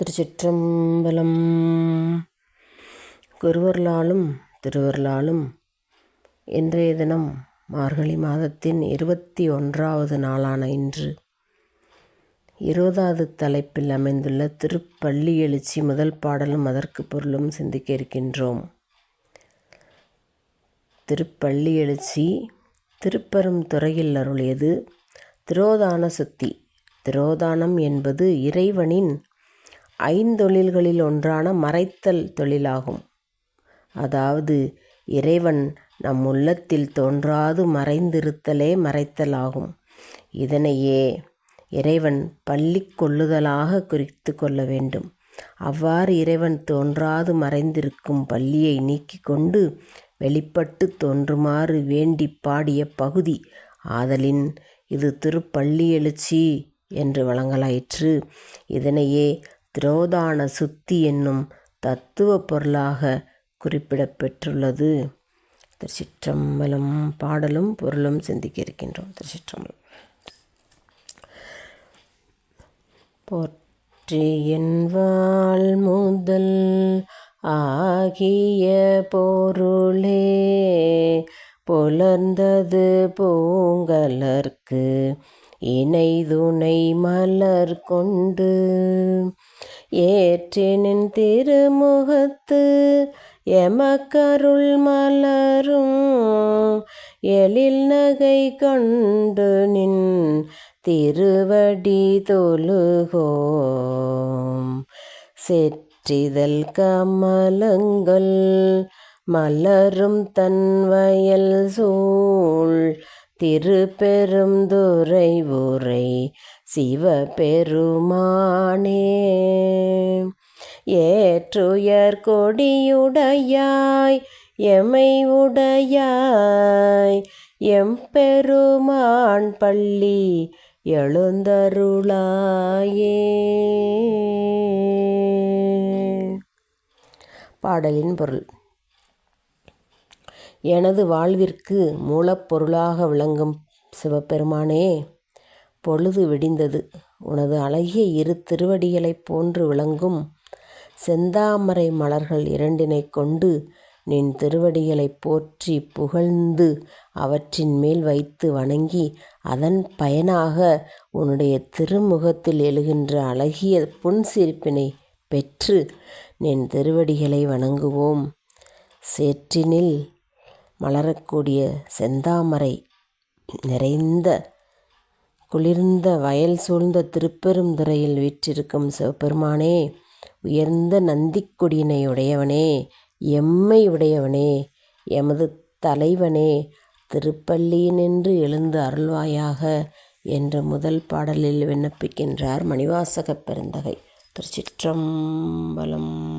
திருச்சிற்றம்பலம். குருவர்களாலும் திருவர்களாலும் இன்றைய தினம் மார்கழி மாதத்தின் இருபத்தி ஒன்றாவது நாளான இன்று இருபதாவது தலைப்பில் அமைந்துள்ள திருப்பள்ளி எழுச்சி முதல் பாடலும் அதற்கு பொருளும் சிந்திக்க இருக்கின்றோம். திருப்பள்ளி எழுச்சி திருப்பெரும் துறையில் அருளியது திரோதான சுத்தி. திரோதானம் என்பது இறைவனின் ஐந்தொழில்களில் ஒன்றான மறைத்தல் தொழிலாகும். அதாவது இறைவன் நம் உள்ளத்தில் தோன்றாது மறைந்திருத்தலே மறைத்தலாகும். இதனையே இறைவன் பள்ளி கொள்ளுதலாக குறித்து கொள்ள வேண்டும். அவ்வாறு இறைவன் தோன்றாது மறைந்திருக்கும் பள்ளியை நீக்கி கொண்டு வெளிப்பட்டு தோன்றுமாறு வேண்டி பாடிய பகுதி ஆதலின் இது திருப்பள்ளி எழுச்சி என்று வழங்கலாயிற்று. இதனையே திரோதான சுத்தி என்னும் தத்துவ பொருளாக குறிப்பிடப்பெற்றுள்ளது. திருச்சிற்றம்பலம் பாடலும் பொருளும் சிந்திக்க இருக்கின்றோம் திருச்சிற்றம்பலம். போற்றி வாழ் முதல் ஆகிய பொருளே புலர்ந்தது பூங்கலர்க்கு இணைதுணை மலர் கொண்டு ஏற்றினின் திருமுகத்து எமக்கருள் மலரும் எழில் நகை கண்டு நின் திருவடி தொழுகோம். செற்றிதழ் கமலங்கள் மலரும் தன் வயல் சூழ் திருப்பெரும் துறை உரை சிவபெருமானே. ஏற்றுயர் கொடியுடையாய் எமை உடையாய் எம்பெருமான் பள்ளி எழுந்தருளாயே. பாடலின் பொருள். எனது வாழ்விற்கு மூலப்பொருளாக விளங்கும் சிவபெருமானே பொழுது விடிந்தது. உனது அழகிய இரு திருவடிகளைப் போன்று விளங்கும் செந்தாமரை மலர்கள் இரண்டினை கொண்டு நின் திருவடிகளைப் போற்றி புகழ்ந்து அவற்றின் மேல் வைத்து வணங்கி அதன் பயனாக உன்னுடைய திருமுகத்தில் எழுகின்ற அழகிய புன்சிரிப்பினை பெற்று நின் திருவடிகளை வணங்குவோம். சேற்றினில் மலரக்கூடிய செந்தாமரை நிறைந்த குளிர்ந்த வயல் சூழ்ந்த திருப்பெருந்துறையில் வீற்றிருக்கும் சிவபெருமானே உயர்ந்த நந்திக்கொடியினை உடையவனே எம்மை உடையவனே எமது தலைவனே திருப்பள்ளியினின்று எழுந்து அருள்வாயாக என்ற முதல் பாடலில் விண்ணப்பிக்கின்றார் மணிவாசகப் பெருந்தகை. திருச்சிற்றம்பலம்.